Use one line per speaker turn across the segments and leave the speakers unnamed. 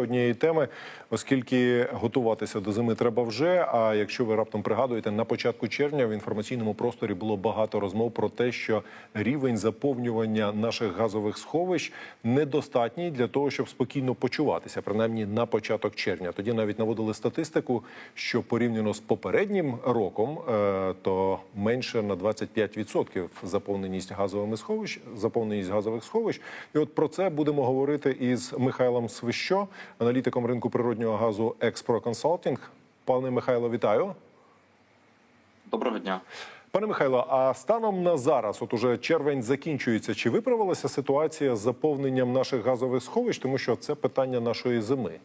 однієї теми, оскільки готуватися до зими треба вже. А якщо ви раптом пригадуєте, на початку червня в інформаційному просторі було багато розмов про те, що рівень заповнювання наших газових сховищ недостатній для того, щоб спокійно почуватися, принаймні на початок червня. Тоді навіть наводили статистику, що порівняно з попереднім роком, е, то менше на 25% заповненість газовими сховищ, заповненість газових сховищ. І от про це будемо говорити із Михайлом Свищо, аналітиком ринку природнього газу Експро Консалтінг. Пане Михайло, вітаю.
Доброго дня.
Пане Михайло, а станом на зараз, от уже червень закінчується, чи виправилася ситуація з заповненням наших газових сховищ, тому що це питання нашої зими?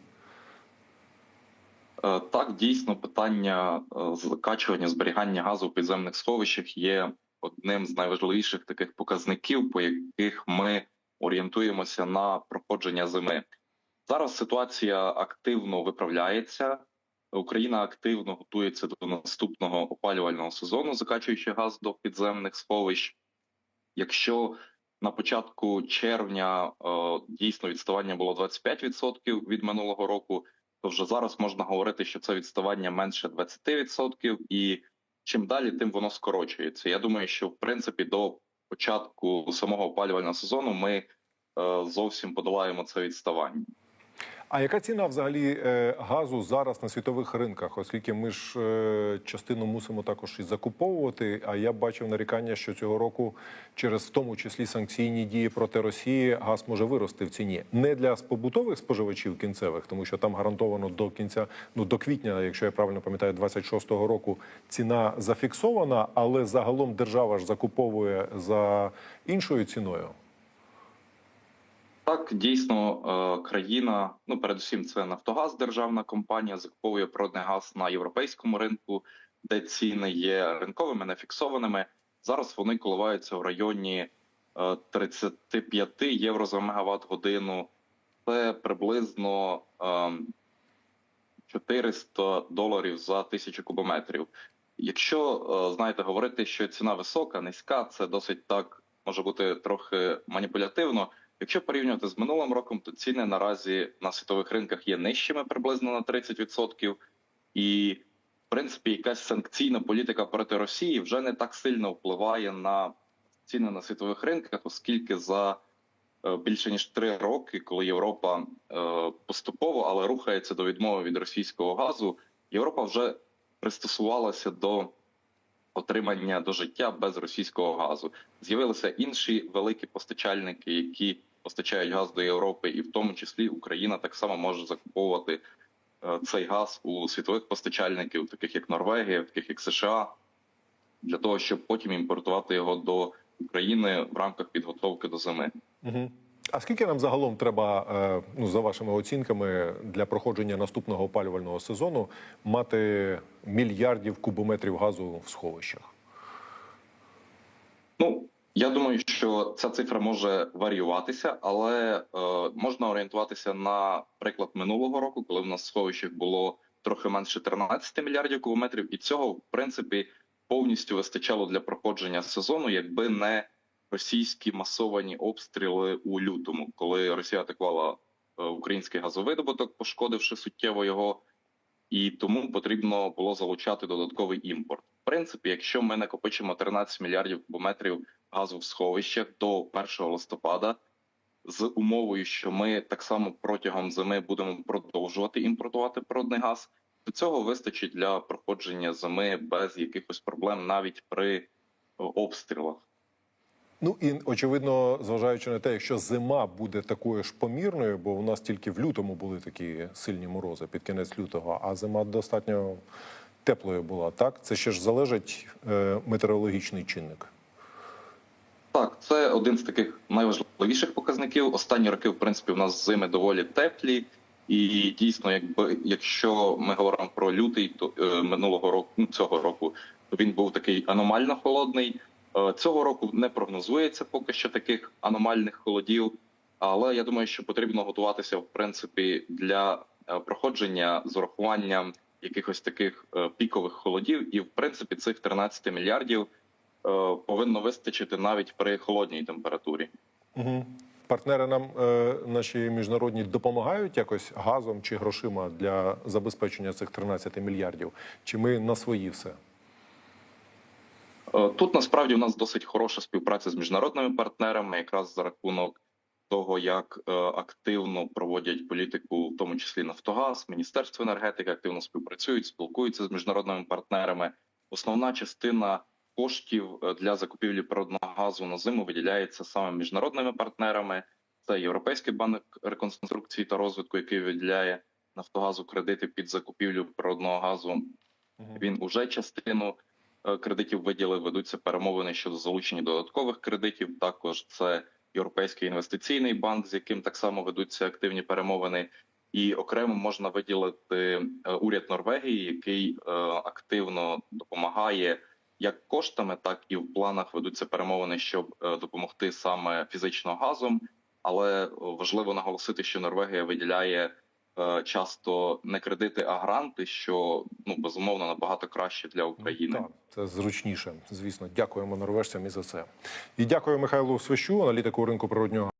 Е, Так, дійсно, питання е, закачування зберігання газу в підземних сховищах є одним з найважливіших таких показників, по яких ми орієнтуємося на проходження зими. Зараз ситуація активно виправляється. Україна активно готується до наступного опалювального сезону, закачуючи газ до підземних сховищ. Якщо на початку червня е, дійсно відставання було 25% від минулого року, то вже зараз можна говорити, що це відставання менше 20%, і чим далі, тим воно скорочується. Я думаю, що в принципі до початку самого опалювального сезону ми е, зовсім подолаємо це відставання.
А яка ціна взагалі е, газу зараз на світових ринках? Оскільки ми ж е, частину мусимо також і закуповувати. А я бачив нарікання, що цього року, через в тому числі санкційні дії проти Росії, газ може вирости в ціні не для побутових споживачів кінцевих, тому що там гарантовано до кінця, ну до квітня, якщо я правильно пам'ятаю, 26-го року ціна зафіксована, але загалом держава ж закуповує за іншою ціною.
Так, дійсно, е, країна, ну передусім, це Нафтогаз, державна компанія, закуповує природний газ на європейському ринку, де ціни є ринковими, не фіксованими. Зараз вони коливаються в районі е, 35 євро за мегаватт годину. Це приблизно е, 400 доларів за тисячу кубометрів. Якщо е, знаєте, говорити, що ціна висока, низька, це досить так може бути трохи маніпулятивно. Якщо порівнювати з минулим роком, то ціни наразі на світових ринках є нижчими приблизно на 30%. І, в принципі, якась санкційна політика проти Росії вже не так сильно впливає на ціни на світових ринках, оскільки за е, більше ніж три роки, коли Європа е, поступово, але рухається до відмови від російського газу, Європа вже пристосувалася до отримання до життя без російського газу. З'явилися інші великі постачальники, які постачають газ до Європи, і в тому числі Україна так само може закуповувати е, цей газ у світових постачальників, таких як Норвегія, таких як США, для того, щоб потім імпортувати його до України в рамках підготовки до зими.
Угу. А скільки нам загалом треба, е, ну за вашими оцінками, для проходження наступного опалювального сезону мати мільярдів кубометрів газу в сховищах?
Ну я думаю, що ця цифра може варіюватися, але е, можна орієнтуватися на приклад минулого року, коли в нас в сховищах було трохи менше 13 мільярдів кубометрів, і цього в принципі повністю вистачало для проходження сезону, якби не російські масовані обстріли у лютому, коли Росія атакувала е, український газовидобуток, пошкодивши суттєво його, і тому потрібно було залучати додатковий імпорт. В принципі, якщо ми накопичимо 13 мільярдів кубометрів газу в сховищах до 1 листопада, з умовою, що ми так само протягом зими будемо продовжувати імпортувати природний газ, то цього вистачить для проходження зими без якихось проблем, навіть при обстрілах.
Ну і очевидно, зважаючи на те, якщо зима буде такою ж помірною, бо у нас тільки в лютому були такі сильні морози під кінець лютого, а зима достатньо теплою була. Так, це ще ж залежить е, метеорологічний чинник.
Так, це один з таких найважливіших показників. Останні роки, в принципі, у нас зими доволі теплі, і дійсно, якби якщо ми говоримо про лютий, то е, минулого року цього року, він був такий аномально холодний. Е, цього року не прогнозується поки що таких аномальних холодів, але я думаю, що потрібно готуватися в принципі для е, проходження з урахуванням якихось таких е, пікових холодів, і в принципі цих 13 мільярдів повинно вистачити навіть при холодній температурі.
Угу. партнери нам наші міжнародні допомагають якось газом чи грошима для забезпечення цих 13 мільярдів? Чи ми на свої все?
Е, Тут насправді у нас досить хороша співпраця з міжнародними партнерами, якраз за рахунок того, як е, активно проводять політику, в тому числі Нафтогаз, Міністерство енергетики активно співпрацюють, спілкуються з міжнародними партнерами. Основна частина коштів е, для закупівлі природного газу на зиму виділяється саме міжнародними партнерами. Це Європейський банк реконструкції та розвитку, який виділяє Нафтогазу кредити під закупівлю природного газу. Він уже частину кредитів виділив. Ведуться перемовини щодо залучення додаткових кредитів. Також це Європейський інвестиційний банк, з яким так само ведуться активні перемовини. І окремо можна виділити е, уряд Норвегії, який е, активно допомагає як коштами, так і в планах ведуться перемовини, щоб е, допомогти саме фізично газом. Але е, важливо наголосити, що Норвегія виділяє е, часто не кредити, а гранти, що ну безумовно набагато краще для України.
Так, це зручніше. Звісно, дякуємо норвежцям і за це. І дякую Михайлу Свищу, аналітику ринку природнього